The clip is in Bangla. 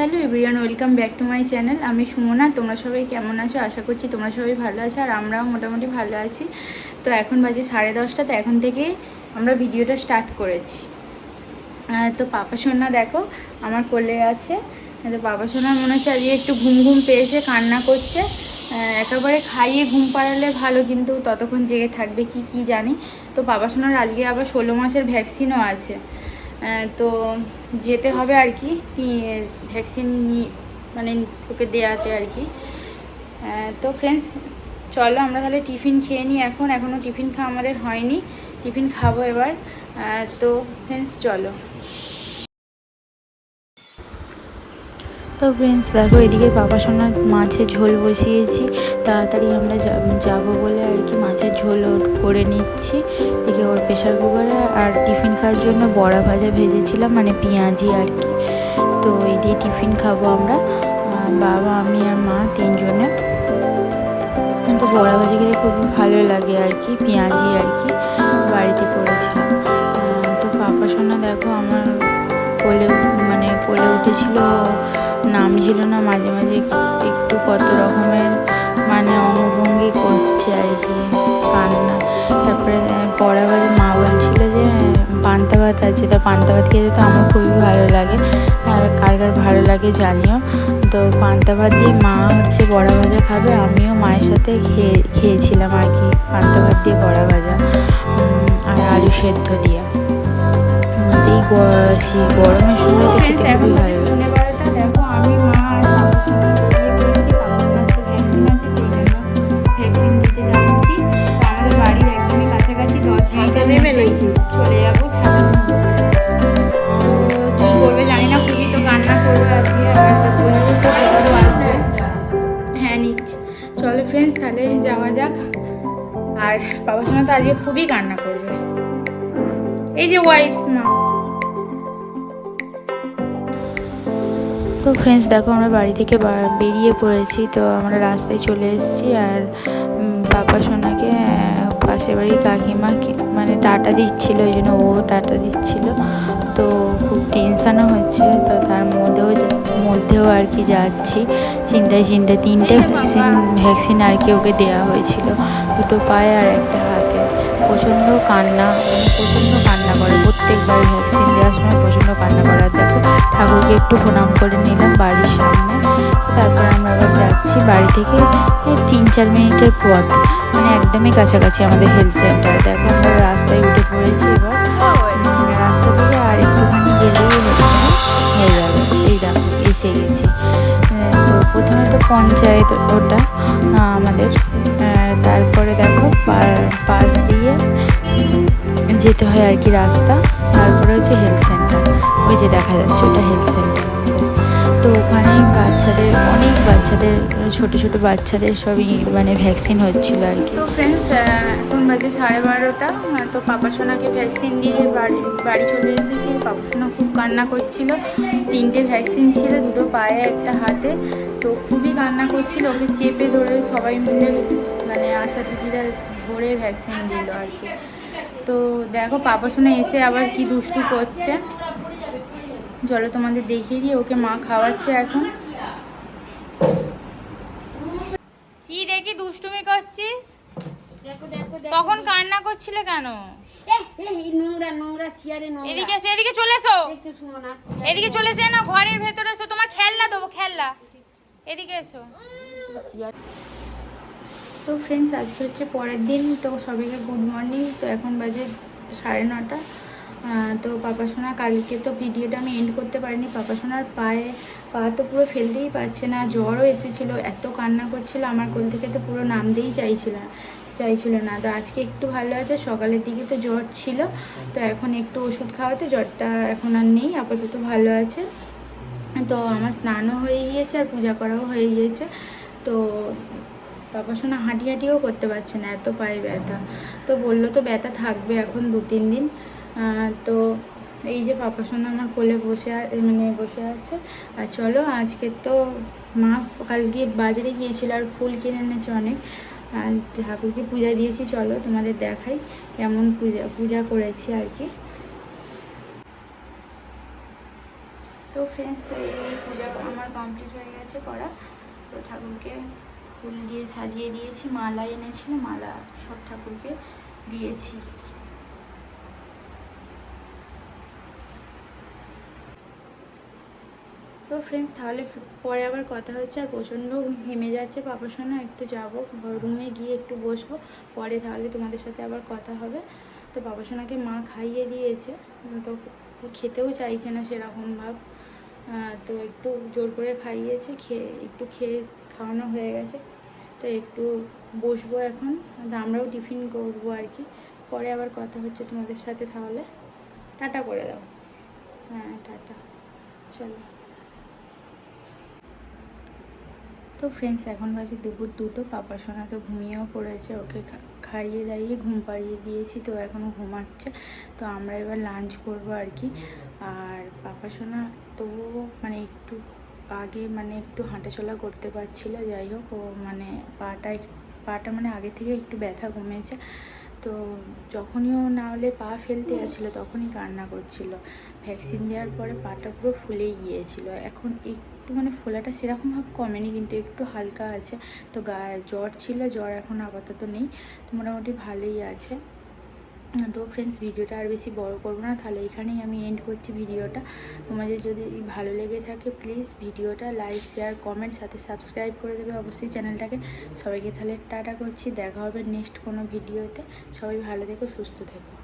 Hello everyone, welcome back to my channel. আমি সুমনা, তোমরা সবাই কেমন আছো? আশা করছি তোমরা সবাই ভালো আছো আর আমরাও মোটামুটি ভালো আছি। তো এখন বাজে সাড়ে দশটা, তো এখন থেকে আমরা ভিডিওটা স্টার্ট করেছি। তো পাপা সোনা দেখো, আমার কোলে আছে। তো বাবা সোনার মনে হচ্ছে আজকে একটু ঘুম ঘুম পেয়েছে, কান্না করছে। একেবারে খাইয়ে ঘুম পাড়ালে ভালো, কিন্তু ততক্ষণ জেগে থাকবে কি কি জানি। তো বাবা সোনার আজকে আবার ষোলো মাসের ভ্যাকসিনও আছে। তো যেতে হবে আর কি ভ্যাকসিন নিয়ে মানে ওকে দেওয়াতে আর কি। তো ফ্রেন্ডস চলো আমরা তাহলে টিফিন খেয়ে নিই এখন এখনও টিফিন খাওয়া আমাদের হয়নি। টিফিন খাব এবার। তো ফ্রেন্ডস চলো। তো ফ্রেন্ডস দেখো এদিকে বাবা সোনার মাছের ঝোল বসিয়েছি। তাড়াতাড়ি আমরা যাব বলে আর কি মাছের ঝোল করে নিচ্ছি। এদিকে ওর প্রেশার কুকারে আর টিফিন খাওয়ার জন্য বড়া ভাজা ভেজেছিলাম মানে পেঁয়াজি আর কি। তো এই দিয়ে টিফিন খাব আমরা। বাবা, আমি আর মা তিনজনে। তো বড়া ভাজা খেতে খুব ভালো লাগে আর কি, পেঁয়াজি আর কি। বাড়িতে করেছিলাম। তো পাপা সোনা, দেখো আমার কোলে মানে কোলে উঠেছিল নাম ছিল না, মাঝে মাঝে একটু কত রকমের মানে অঙ্গভঙ্গি করছে আর কি, কান্না। তারপরে পরে মা বলছিল যে, পান্তা ভাত আছে, তো পান্তা ভাত খেতে তো আমার খুবই ভালো লাগে, আর কার কার ভালো লাগে জানিও। তো পান্তা ভাত দিয়ে মা হচ্ছে বড়া ভাজা খাবে, আমিও মায়ের সাথে খেয়ে, খেয়েছিলাম আর কি, পান্তা ভাত দিয়ে বড়া ভাজা আর আলু সেদ্ধ দিয়ে। গরমের সময় খেতে খুবই ভালো লাগে। চলো ফ্রেন্ডস তাহলে যাওয়া যাক। আর বাবা সঙ্গে তো আজকে খুবই কান্না করবে। এই যে ওয়াইফস মা। তো ফ্রেন্ডস দেখো আমরা বাড়ি থেকে বেরিয়ে পড়েছি, তো আমরা রাস্তায় চলে এসেছি। আর পাপা সোনাকে পাশের বাড়ির কাকিমা মানে টাটা দিচ্ছিল ওই জন্য ও টাটা দিচ্ছিল। তো খুব টেনশানও হচ্ছে, তো তার আর কি যাচ্ছি। চিন্তায় চিন্তায় তিনটে ভ্যাকসিন ভ্যাকসিন আর কি ওকে দেওয়া হয়েছিল। দুটো পায়ে আর একটা হাতে। প্রচণ্ড কান্না প্রচণ্ড কান্না করে। প্রত্যেকবার ভ্যাকসিন দেওয়ার সময় প্রচণ্ড কান্না করে। আর দেখো, ঠাকুরকে একটু প্রণাম করে নিলাম বাড়ির সামনে। তারপর আমরা আবার যাচ্ছি বাড়ি থেকে তিন চার মিনিটের পথ। মানে একদমই কাছাকাছি আমাদের হেলথ সেন্টার দেখো পঞ্চায়েত ওটা আমাদের তারপরে দেখো পাশ দিয়ে যেতে হয় আর কি রাস্তা, তারপরে হচ্ছে হেলথ সেন্টার ওই যে দেখা যাচ্ছে ওটা হেলথ সেন্টার তো ওখানে বাচ্চাদের, অনেক বাচ্চাদের, ছোট ছোট বাচ্চাদের সবই মানে ভ্যাকসিন হচ্ছিল আর কি। তো ফ্রেন্ডস এখন বাজে সাড়ে বারোটা তো পাপা সোনাকে ভ্যাকসিন দিয়ে বাড়ি বাড়ি চলে এসেছি। পাপা সোনা খুব কান্না করছিল। তিনটে ভ্যাকসিন ছিল, দুটো পায়ে, একটা হাতে। তো খুবই কান্না করছিল ওকে চেপে ধরে সবাই মিলে মানে আশা দিদিরা ধরে ভ্যাকসিন দিল আর কি। তো দেখো পাপা শোনা এসে আবার কি দুষ্টু করছে। চলো তোমাদের দেখিয়ে দিই ওকে মা খাওয়াচ্ছে এখন। কি দেখি দুষ্টুমি করছিস? তখন কান্না করছিলে কেন? নোংরা নোংরা চেয়ারে নোংরা এদিকে এদিকে চলে এসো এদিকে চলে এসে না ঘরের ভেতরে এসো তোমার খেলনা দেবো খেলনা। এদিকে এসো। তো ফ্রেন্ডস আজকে হচ্ছে পরের দিন, তো সবাইকে গুড মর্নিং তো এখন বাজে সাড়ে নটা। তো পাপা সোনা, কালকে তো ভিডিওটা আমি এন্ড করতে পারিনি। পাপা সোনার পায়ে, পা তো পুরো ফেলতেই পারছে না, জ্বরও এসেছিল, এত কান্না করছিল, আমার কোল থেকে তো পুরো নামতেই চাইছিল না চাইছিল না। তো আজকে একটু ভালো আছে, সকালের দিকে তো জ্বর ছিল। তো এখন একটু ওষুধ খাওয়াতে, জ্বরটা এখন আর নেই, আপাতত ভালো আছে। তো আমার স্নানও হয়ে গিয়েছে আর পূজা করাও হয়ে গিয়েছে। তো বাবা হাঁটি হাঁটিও করতে পারছে না, এত পায়ে ব্যথা। তো বলল তো ব্যথা থাকবে এখন দু তিন দিন। তো এই যে পাপা সোনা আমার কোলে বসে মানে বসে আছে। আর চলো, আজকে তো মা কালকে বাজারে গিয়েছিল আর ফুল কিনে এনেছে অনেক। আর ঠাকুরকে পূজা দিয়েছি, চলো তোমাদের দেখাই কেমন পূজা পূজা করেছি আর কি। তো ফ্রেন্ডস তো এই পূজা আমার কমপ্লিট হয়ে গেছে করা। তো ঠাকুরকে ফুল দিয়ে সাজিয়ে দিয়েছি, মালা এনেছিল, মালা সব ঠাকুরকে দিয়েছি। তো ফ্রেন্ডস তাহলে পরে আবার কথা হচ্ছে, আর প্রচণ্ড ঘেমে যাচ্ছে পাপার সঙ্গে একটু যাব রুমে গিয়ে একটু বসবো, পরে তাহলে তোমাদের সাথে আবার কথা হবে। তো বাবা সোনাকে মা খাইয়ে দিয়েছে, তো খেতেও চাইছে না সেরকম ভাব। তো একটু জোর করে খাইয়েছে, খেয়ে, একটু খেয়ে খাওয়ানো হয়ে গেছে। তো একটু বসবো এখন আমরাও টিফিন করব আর কি। পরে আবার কথা হচ্ছে তোমাদের সাথে তাহলে। টাটা করে দাও। হ্যাঁ টাটা। চলো। তো ফ্রেন্ডস এখন বাজে দুপুর দুটো পাপা সোনা তো ঘুমিয়েও পড়েছে, ওকে খাইয়ে দাইয়ে ঘুম পাড়িয়ে দিয়েছি, তো এখনও ঘুমাচ্ছে। তো আমরা এবার লাঞ্চ করব আর কি। আর পাপা সোনা তো মানে একটু আগে মানে একটু হাঁটাচলা করতে পারছিল, যাই হোক, ও মানে পাটা পাটা মানে আগে থেকে একটু ব্যথা কমেছে। তো যখনই না হলে পা ফেলতে যাচ্ছিল তখনই কান্না করছিল। ভ্যাকসিন দেওয়ার পরে পাটা পুরো ফুলেই গিয়েছিল। এখন একটু মানে ফোলাটা সেরকমভাবে কমেনি, কিন্তু একটু হালকা আছে। তো গা, জ্বর ছিল, জ্বর এখন আপাতত নেই। তো মোটামুটি ভালোই আছে। তো ফ্রেন্ডস ভিডিওটা আর বেশি বড় করব না। তাহলে এখানেই আমি এন্ড করছি ভিডিওটা। তোমাদের যদি ভালো লেগে থাকে প্লিজ ভিডিওটা লাইক শেয়ার কমেন্ট সাথে সাবস্ক্রাইব করে দেবে অবশ্যই চ্যানেলটাকে সবাইকে তাহলে টাটা করছি, দেখা হবে নেক্সট কোনো ভিডিওতে। সবাই ভালো থেকো, সুস্থ থেকো।